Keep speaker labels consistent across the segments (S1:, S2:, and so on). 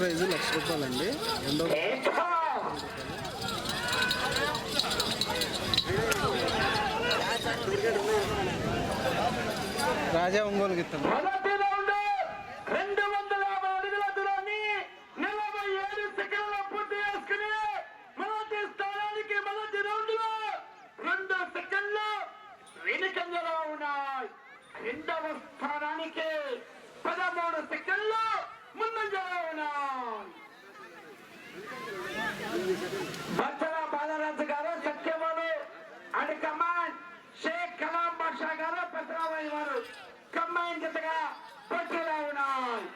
S1: Praise లక్ష రూపాయలండి. రెండో రాజా ఒంగోలు గిత్తం
S2: కలాం బాషా గారు పెద్దరామయ్య గారు కంబైన్ జతగా పొచ్చులా ఉన్నాయి.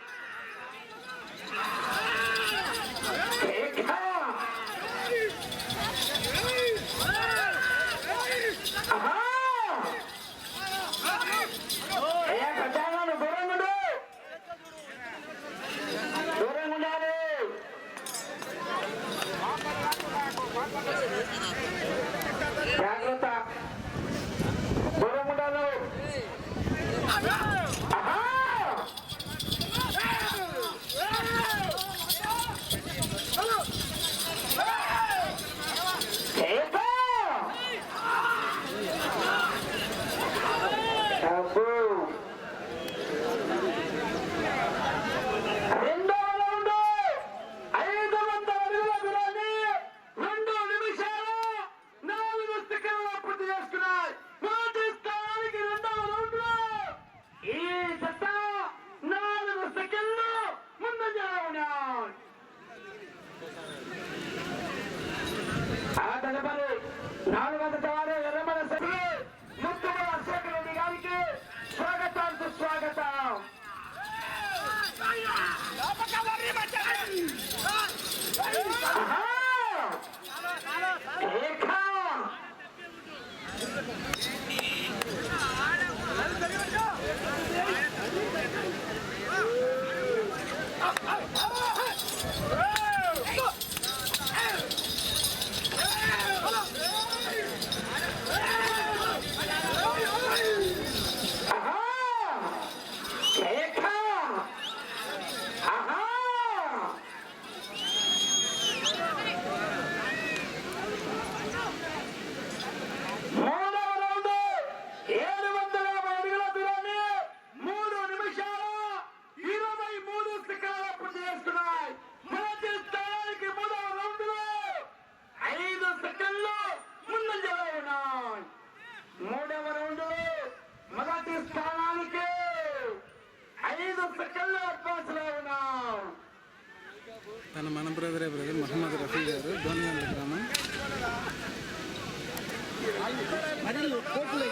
S1: Dá pra cavalinha, mas మరియు కోట్లు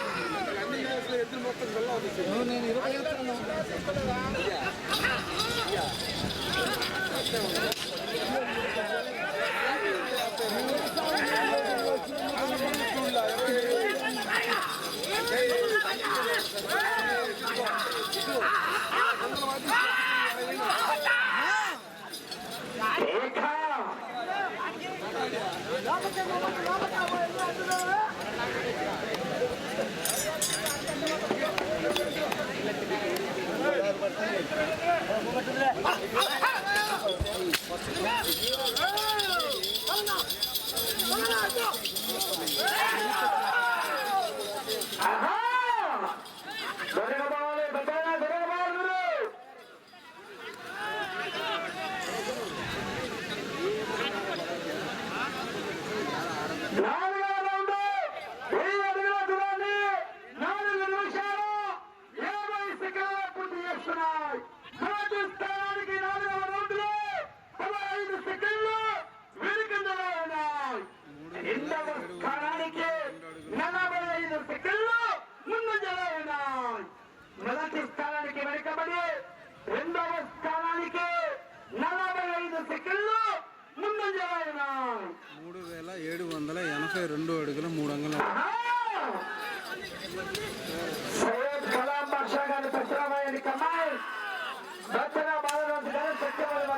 S1: నేను ఇరవై
S2: Look at me, look at me, look at me, look at me. Thank you. మొదటి స్థానానికి వెనుకబడి రెండవ స్థానానికి నలభై ఐదు సెకండ్లు ముందంజ
S1: మూడు వేల ఏడు వందల ఎనభై రెండు అడుగులు మూడు అంగుల
S2: సయ్యద్ కలాం బాషా గారి ప్రత్యామాయణ కమాల్ దక్షిణ బాలరాజు గారి ప్రత్యామాయణ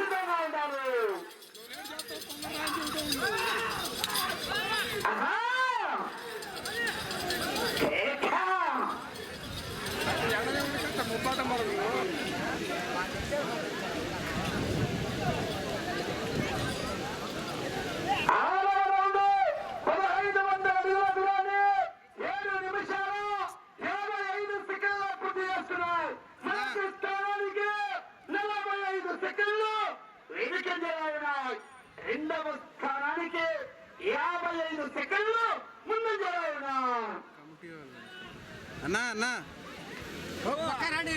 S2: 어떻게 나온다는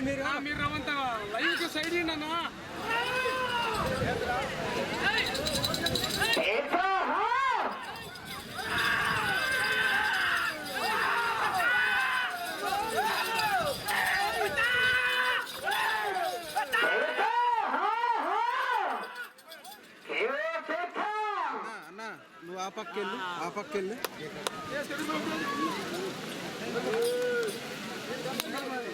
S2: మీరు.
S3: మీరు రమ్మంతా లైవ్ సైడ్ అన్న.
S1: నువ్వు ఆ పక్కెళ్ళు ఆ పక్కెళ్ళు
S2: భక్తుల బాలరాజు గారి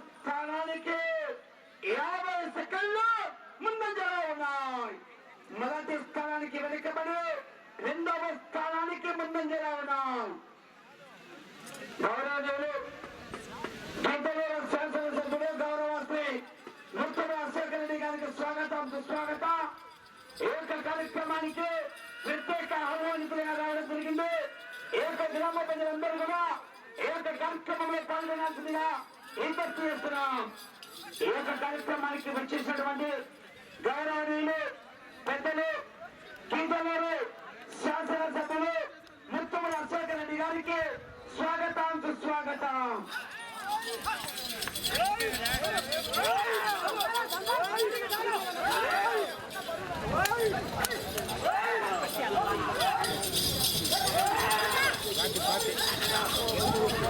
S2: స్థానానికి యాభై సెకండ్లు ముందంజలో ఉన్నాయి. మొదటి స్థానానికి వెనుకబడి రెండవ స్థానానికి ముందంజలో ఉన్నాయి. గౌరవజులు పెద్దలూరు గౌరవ శ్రీ నూతన అశోక్ రెడ్డి గారికి స్వాగతం సుస్వాగతం. ఈ యొక్క కార్యక్రమానికి ప్రత్యేక ఆహ్వానితులుగా రావడం జరిగింది. ఈ యొక్క గ్రామ ప్రజలందరూ కూడా ఈ యొక్క కార్యక్రమంలో పాల్గొనాల్సిందిగా విజ్ఞప్తి చేస్తున్నాం ఈ యొక్క కార్యక్రమానికి వచ్చేసినటువంటి గౌరవనీయులు పెద్దలు కీదలూరు శాసనసభ్యులు ముత్తముల అశోక్ రెడ్డి గారికి స్వాగతం సుస్వాగతం
S1: Hey!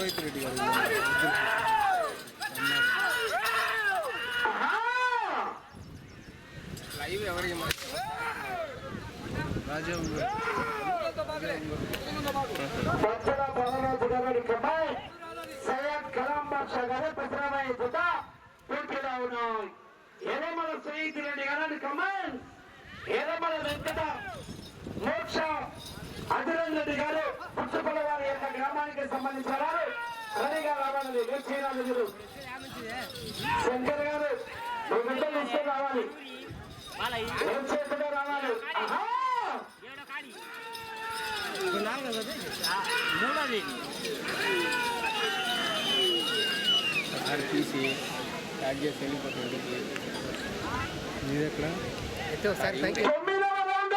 S1: ఎర్రమల సోహిత్ రెడ్డి గారు
S4: లైవ్ ఎవరికి
S1: రాజా
S2: బొచ్చల బాలరాజు గారి కమ్మాయి సయ్యద్ కలాం బాషా గారు పెద్దరామయ్య జత పోటీలో ఉన్నాయి ఎర్రమల సునీతి రెడ్డి గారి పుచ్చపల్ల వారి యొక్క గ్రామానికి సంబంధించిన వారు రెడీగా రావాలి మీరు. శంకర్ గారు మీ బిడ్డలు ఇస్తే రావాలి. ఏం చేతుగా రావాలి.
S1: తీసి యాడ్ చేసి వెళ్ళిపోతుంది మీది ఎక్కడ
S4: ఒకసారి థ్యాంక్ యూ
S2: తొమ్మిదవ రౌండ్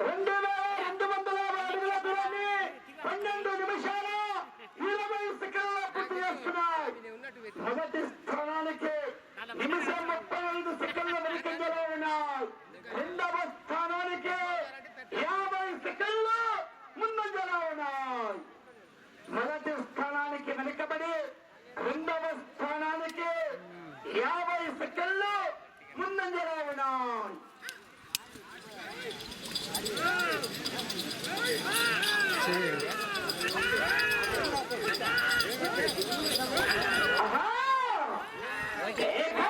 S2: రెండు వేల రెండు వందల యాభై అడుగుల దూరాన్ని పన్నెండు నిమిషాల ఇరవై సెకండ్ల పూర్తి చేస్తున్నాయి మొదటి స్థానానికి నిమిషం ముప్పై ఐదు సెకండ్ల వెనుకంజలో ఉన్నాయి రెండవ స్థానానికి యాభై సెకండ్లు ముందంజలో ఉన్నాయి మొదటి స్థానానికి వెనుకబడి రెండవ స్థానానికి యాభై సెకండ్లు ముందంజలో ఉన్నాయి ఆహా! ఏకా!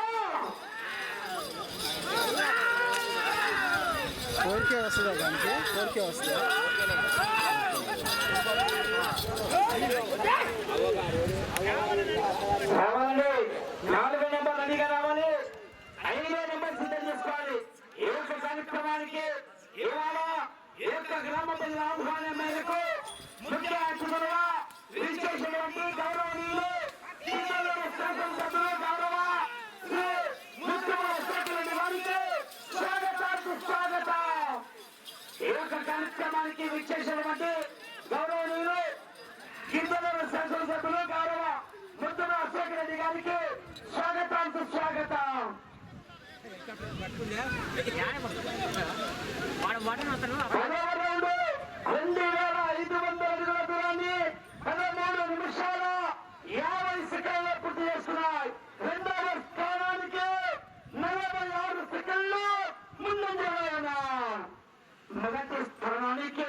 S1: కోరికే వస్తుందా దానికి కోరికే వస్తుందా
S2: రావాలి నాలుగో నెంబర్ రెడీగా రావాలి ఐదో నెంబర్ సిద్ధం చేసుకోవాలి ఈ యొక్క కార్యక్రమానికి ఇవాళ ఈ యొక్క గ్రామ ప్రజల ఆహ్వానం మేరకు ముఖ్య అతిథులుగా విశేషటువంటి గౌరవనీయులు శాసనసభ్యులు గౌరవ శ్రీ ముఖ్యమంత్రి వారికి స్వాగతం స్వాగతం. ఈ యొక్క కార్యక్రమానికి విచ్చేసినటువంటి గౌరవనీయులు గిరిజనుల శాసనసభ్యులు గౌరవ ముద్దల అశోక్ రెడ్డి గారికి స్వాగతం. వాడు పదవ అతను రెండు వేల ఐదు వందల అడుగుల దూరాన్ని పదమూడు నిమిషాల యాభై సెకండ్ల పూర్తి చేస్తున్నాయి రెండవ స్థానానికి నలభై ఆరు సెకండ్లు ముందంజలో ఉన్నాయి మొదటి స్థానానికి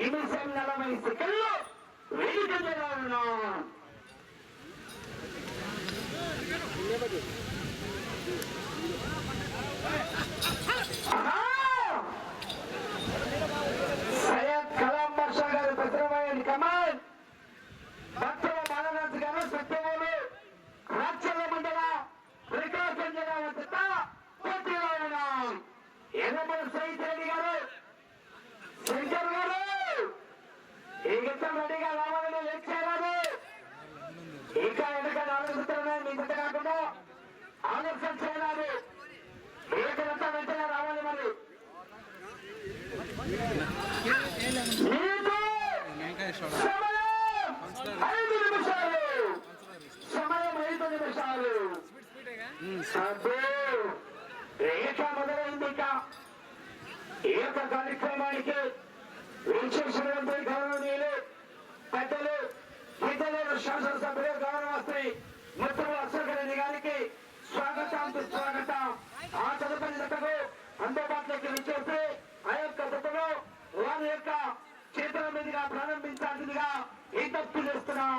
S2: నిమిషం నలభై సెకండ్లు వెనుకంజలో ఉన్నాయి ఆహా! సయ్యద్ కలాం బాషా గారు భద్రమయ్య కమాల్ భక్తుల బాలరాజు గారు సత్యవేలు రాచల్ల మండల ప్రకాశం జిల్లా వద్ద పోటీలో ఉన్నాం ఎర్రమల సైత్ రెడ్డి గారు శంకర్ గారు ఈ గీతం రెడీగా రావాలని లేట్ చేయాలి ఇంకా ఎందుకంటే ఆలోచిస్తున్నాయి మీ జత కాకుండా ఆలోచన చేయాలి మీకంతా వెంటనే రావాలి మరి సమయం ఐదు నిమిషాలు సమయం ఐదు నిమిషాలు మొదలైంది ఈ యొక్క కార్యక్రమానికి విశేషమైనటువంటి గౌరవనీయులు పెద్దలు పెద్దలు శాసనసభ్యులు గౌరవశ్రీ ముత్తులు అశోక్ రెడ్డి గారికి స్వాగతం స్వాగతం ఆ తదుపరి జతకు అందుబాటులోకి విచ్చేసి ఆ యొక్క జతలో వారి యొక్క చేతుల మీదుగా ప్రారంభించాల్సిందిగా ఈ తప్పు చేస్తున్నాం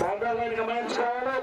S2: బాబుగారిని గమనించుకోవాలి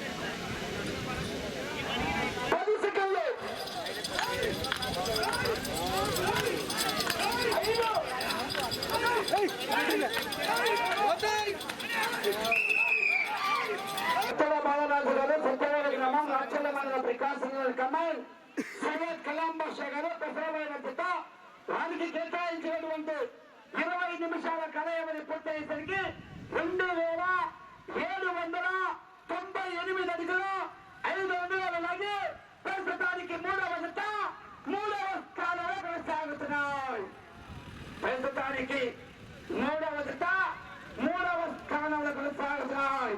S2: వికాసంలో కమల్ సయ్యద్ కలాం బాషా గారు ప్రసారమైన పిత వారికి కేటాయించినటువంటి ఇరవై నిమిషాల కలయమని పూర్తయ్యేసరికి ప్రస్తుతానికి మూడవ జత మూడవ స్థానంలో కొనసాగుతున్నాయి. ప్రస్తుతానికి మూడవ జత మూడవ స్థానంలో కొనసాగుతున్నాయి.